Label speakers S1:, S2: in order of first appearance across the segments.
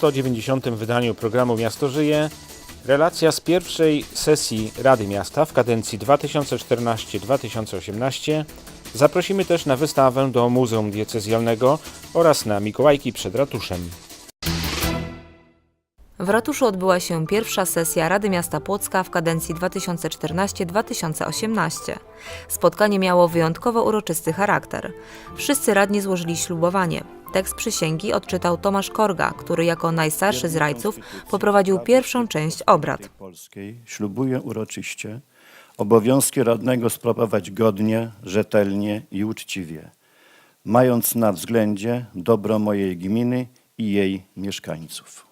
S1: w 190. wydaniu programu Miasto Żyje relacja z pierwszej sesji Rady Miasta w kadencji 2014-2018. Zaprosimy też na wystawę do Muzeum Diecezjalnego oraz na Mikołajki przed ratuszem.
S2: W ratuszu odbyła się pierwsza sesja Rady Miasta Płocka w kadencji 2014-2018. Spotkanie miało wyjątkowo uroczysty charakter. Wszyscy radni złożyli ślubowanie. Tekst przysięgi odczytał Tomasz Korga, który jako najstarszy z rajców poprowadził pierwszą część obrad.
S3: Polskiej ślubuję uroczyście obowiązki radnego sprawować godnie, rzetelnie i uczciwie, mając na względzie dobro mojej gminy i jej mieszkańców.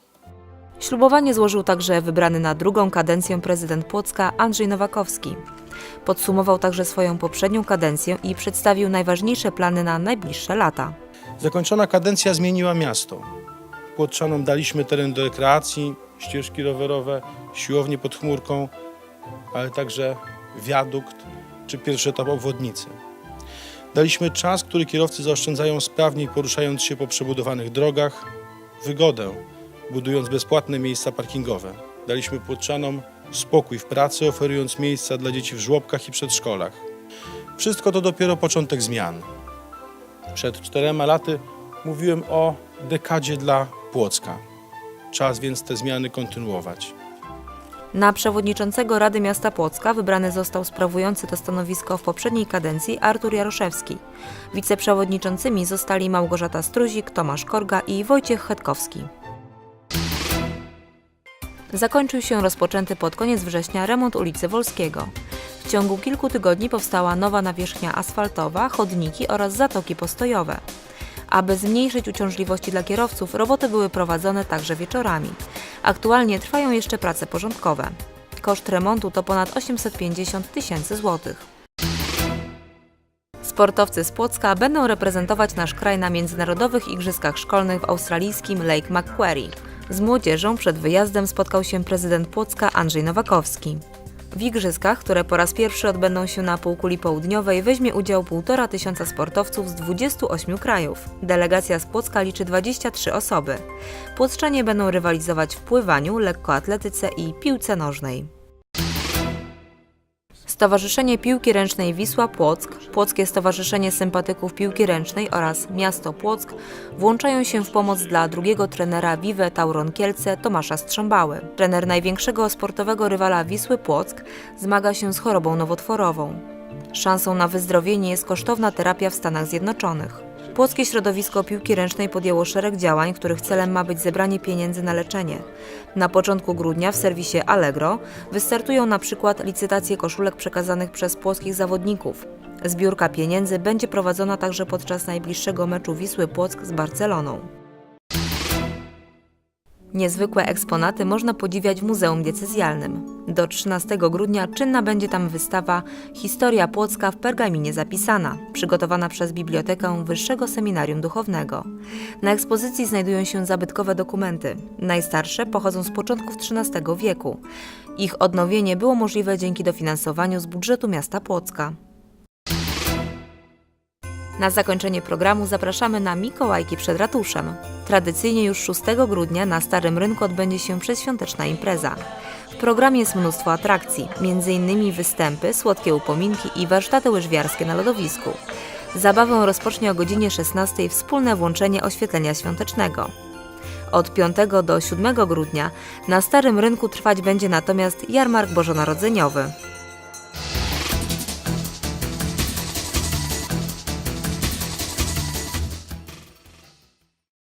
S2: Ślubowanie złożył także wybrany na drugą kadencję prezydent Płocka Andrzej Nowakowski. Podsumował także swoją poprzednią kadencję i przedstawił najważniejsze plany na najbliższe lata.
S4: Zakończona kadencja zmieniła miasto. Płotrzanom daliśmy teren do rekreacji, ścieżki rowerowe, siłownię pod chmurką, ale także wiadukt czy pierwszy etap obwodnicy. Daliśmy czas, który kierowcy zaoszczędzają sprawniej poruszając się po przebudowanych drogach, wygodę, budując bezpłatne miejsca parkingowe. Daliśmy Płotrzanom spokój w pracy, oferując miejsca dla dzieci w żłobkach i przedszkolach. Wszystko to dopiero początek zmian. Przed czterema laty mówiłem o dekadzie dla Płocka. Czas więc te zmiany kontynuować.
S2: Na przewodniczącego Rady Miasta Płocka wybrany został sprawujący to stanowisko w poprzedniej kadencji Artur Jaroszewski. Wiceprzewodniczącymi zostali Małgorzata Struzik, Tomasz Korga i Wojciech Chetkowski. Zakończył się rozpoczęty pod koniec września remont ulicy Wolskiego. W ciągu kilku tygodni powstała nowa nawierzchnia asfaltowa, chodniki oraz zatoki postojowe. Aby zmniejszyć uciążliwości dla kierowców, roboty były prowadzone także wieczorami. Aktualnie trwają jeszcze prace porządkowe. Koszt remontu to ponad 850 tysięcy złotych. Sportowcy z Płocka będą reprezentować nasz kraj na międzynarodowych igrzyskach szkolnych w australijskim Lake Macquarie. Z młodzieżą przed wyjazdem spotkał się prezydent Płocka Andrzej Nowakowski. W igrzyskach, które po raz pierwszy odbędą się na półkuli południowej, weźmie udział 1,5 tysiąca sportowców z 28 krajów. Delegacja z Płocka liczy 23 osoby. Płockczanie będą rywalizować w pływaniu, lekkoatletyce i piłce nożnej. Stowarzyszenie Piłki Ręcznej Wisła Płock, Płockie Stowarzyszenie Sympatyków Piłki Ręcznej oraz Miasto Płock włączają się w pomoc dla drugiego trenera Vive Tauron Kielce Tomasza Strzębały. Trener największego sportowego rywala Wisły Płock zmaga się z chorobą nowotworową. Szansą na wyzdrowienie jest kosztowna terapia w Stanach Zjednoczonych. Płockie Środowisko Piłki Ręcznej podjęło szereg działań, których celem ma być zebranie pieniędzy na leczenie. Na początku grudnia w serwisie Allegro wystartują na przykład licytacje koszulek przekazanych przez płoskich zawodników. Zbiórka pieniędzy będzie prowadzona także podczas najbliższego meczu Wisły Płock z Barceloną. Niezwykłe eksponaty można podziwiać w Muzeum Diecezjalnym. Do 13 grudnia czynna będzie tam wystawa Historia Płocka w pergaminie zapisana, przygotowana przez Bibliotekę Wyższego Seminarium Duchownego. Na ekspozycji znajdują się zabytkowe dokumenty. Najstarsze pochodzą z początków XIII wieku. Ich odnowienie było możliwe dzięki dofinansowaniu z budżetu miasta Płocka. Na zakończenie programu zapraszamy na Mikołajki przed ratuszem. Tradycyjnie już 6 grudnia na Starym Rynku odbędzie się przedświąteczna impreza. W programie jest mnóstwo atrakcji, m.in. występy, słodkie upominki i warsztaty łyżwiarskie na lodowisku. Zabawę rozpocznie o godzinie 16 wspólne włączenie oświetlenia świątecznego. Od 5 do 7 grudnia na Starym Rynku trwać będzie natomiast jarmark bożonarodzeniowy.